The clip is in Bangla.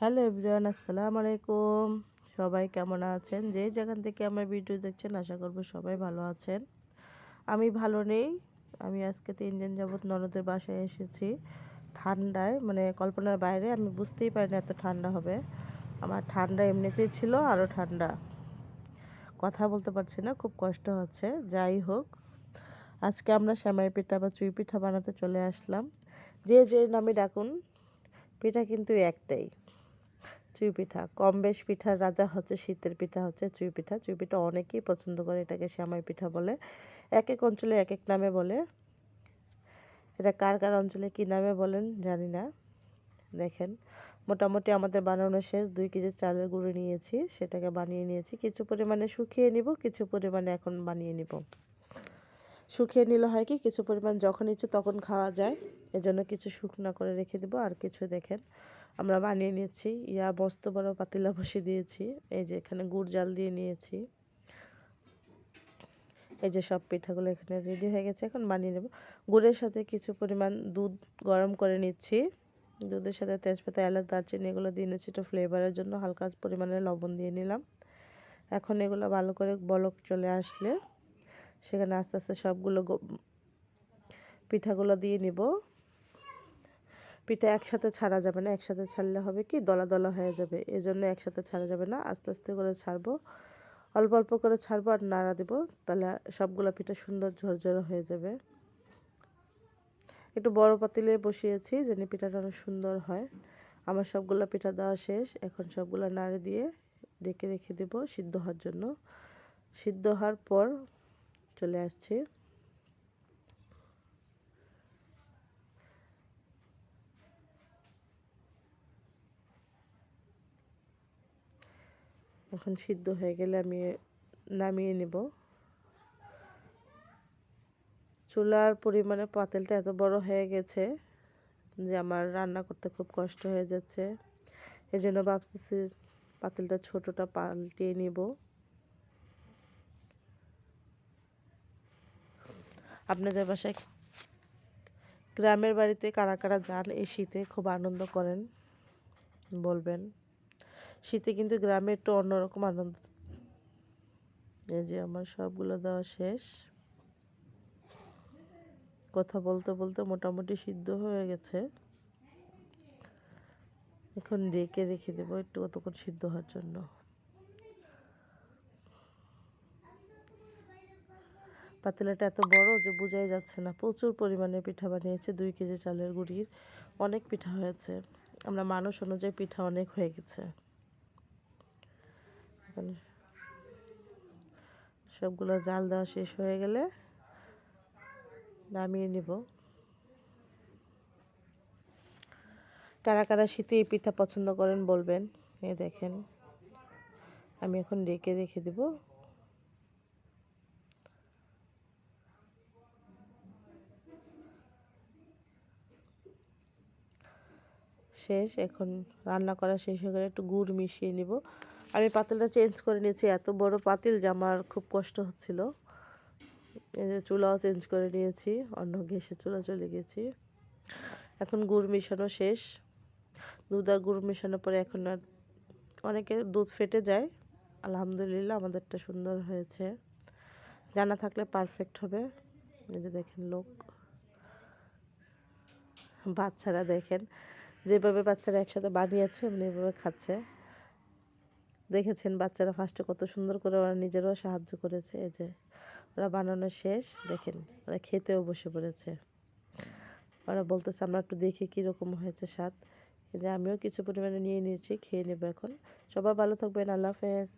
হ্যালো এভরিওয়ান, আসসালামু আলাইকুম। সবাই কেমন আছেন? যে যেখান থেকে আমার ভিডিও দেখছেন, আশা করব সবাই ভালো আছেন। আমি ভালো নেই। আমি আজকে তিন দিন যাবৎ ননদের বাসায় এসেছি। ঠান্ডায় মানে কল্পনার বাইরে, আমি বুঝতেই পারি না এত ঠান্ডা হবে। আমার ঠান্ডা এমনিতেই ছিল, আরও ঠান্ডা। কথা বলতে পারছি না, খুব কষ্ট হচ্ছে। যাই হোক, আজকে আমরা শ্যামাই পিঠা বা চুই পিঠা বানাতে চলে আসলাম। যে যে নামে ডাকুন, পিঠা কিন্তু একটাই। চুই পিঠা। কম বেশ পিঠার রাজা হচ্ছে শীতের পিঠা হচ্ছে চুই পিঠা। চুই পিঠা অনেকেই পছন্দ করে এটাকে শ্যামাই পিঠা বলে। এক এক অঞ্চলে এক এক নামে বলে। এটা কার কার অঞ্চলে কী নামে বলেন জানি না। দেখেন, মোটামুটি আমাদের বানানো শেষ। দুই কেজি চালের গুঁড়ো নিয়েছি, সেটাকে বানিয়ে নিয়েছি। কিছু পরিমাণে শুকিয়ে নিব, কিছু পরিমাণে এখন বানিয়ে নিব। শুকিয়ে নিলে হয় কি, কিছু পরিমাণ যখন ইচ্ছে তখন খাওয়া যায়। এজন্য কিছু শুকনা করে রেখে দেবো। আর কিছু দেখেন আমরা বানিয়ে নিয়েছি। ইয়া বস্ত বড় পাতিলা বসে দিয়েছি। এই যে এখানে গুড় জাল দিয়ে নিয়েছি। এই যে সব পিঠাগুলো এখানে রেডি হয়ে গেছে। এখন বানিয়ে নেব। গুড়ের সাথে কিছু পরিমাণ দুধ গরম করে নিচ্ছি। দুধের সাথে তেজপাতা, এলাচ, দারচিনি এগুলো দিয়ে নিচ্ছি। একটু ফ্লেভারের জন্য হালকা পরিমাণে লবণ দিয়ে নিলাম। এখন এগুলো ভালো করে বলক চলে আসলে সেখানে আস্তে আস্তে সবগুলো পিঠাগুলো দিয়ে নিব। পিঠা একসাথে ছাড়া যাবে না, একসাথে ছাড়লে হবে কি দলা দলা হয়ে যাবে। এই জন্য একসাথে ছাড়া যাবে না, আস্তে আস্তে করে ছাড়বো। অল্প অল্প করে ছাড়বো আর নাড়া দেবো, তাহলে সবগুলো পিঠা সুন্দর ঝরঝরে হয়ে যাবে। একটু বড় পাতিলে বসিয়েছি যেন পিঠাটা অনেক সুন্দর হয়। আমার সবগুলো পিঠা দেওয়া শেষ, এখন সবগুলো নাড়ে দিয়ে ডেকে রেখে দেব সিদ্ধ হওয়ার জন্য। সিদ্ধ হওয়ার পর চলে আসছি। এখন সিদ্ধ হয়ে গেলে আমি নামিয়ে নেব। চুলার পরিমাণে পাতেলটা এত বড় হয়ে গেছে যে আমার রান্না করতে খুব কষ্ট হয়ে যাচ্ছে। এই জন্য ভাবতেছি পাতিলটা ছোটোটা পাল্টিয়ে নিব। আপনাদের বাসায় গ্রামের বাড়িতে কারা কারা যান এই শীতে খুব আনন্দ করেন, বলবেন। শীতে কিন্তু গ্রামে একটু অন্যরকম আনন্দ। এই যে আমার সবগুলো দেওয়া শেষ। কথা বলতে বলতে মোটামুটি সিদ্ধ হয়ে গেছে। এখন ডেকে রেখে দেবো একটু কতক্ষণ সিদ্ধ হওয়ার জন্য। পাতিলাটা এত বড় যে বোঝাই যাচ্ছে না। প্রচুর পরিমাণে পিঠা বানিয়েছে, দুই কেজি চালের গুঁড়ির অনেক পিঠা হয়েছে। আমরা মানুষ অনুযায়ী পিঠা অনেক হয়ে গেছে। সবগুলো জাল দেওয়া শেষ হয়ে গেলে নামিয়ে নিব। কারা কারা শীতে এই পিঠা পছন্দ করেন বলবেন। এ দেখেন, আমি এখন ডেকে রেখে দেব। শেষ, এখন রান্না করা শেষ হয়ে গেলে একটু গুড় মিশিয়ে নিব। আমি পাতিলটা চেঞ্জ করে নিয়েছি, এত বড় পাতিল যে আমার খুব কষ্ট হচ্ছিল। চুলাও চেঞ্জ করে নিয়েছি, অন্য গ্যাসে চুলা চলে গেছি। এখন গুড় মেশানো শেষ। দুধ আর গুড় মেশানোর পরে এখন আর অনেকের দুধ ফেটে যায়। আলহামদুলিল্লাহ, আমাদেরটা সুন্দর হয়েছে। জানা থাকলে পারফেক্ট হবে। এই যে দেখেন লোক। বাচ্চারা দেখেন, যেভাবে বাচ্চারা একসাথে বানিয়েছে এমনি এভাবে খাচ্ছে। দেখেছেন বাচ্চারা ফার্স্টে কত সুন্দর করে ওরা নিজেরাও সাহায্য করেছে। এই যে ওরা বানানো শেষ, দেখেন ওরা খেতেও বসে পড়েছে। ওরা বলতেছে, আমরা একটু দেখি কীরকম হয়েছে স্বাদ। এই যে আমিও কিছু পরিমাণে নিয়ে নিয়েছি, খেয়ে নেব এখন। সবাই ভালো থাকবেন, আল্লাহ হাফেজ।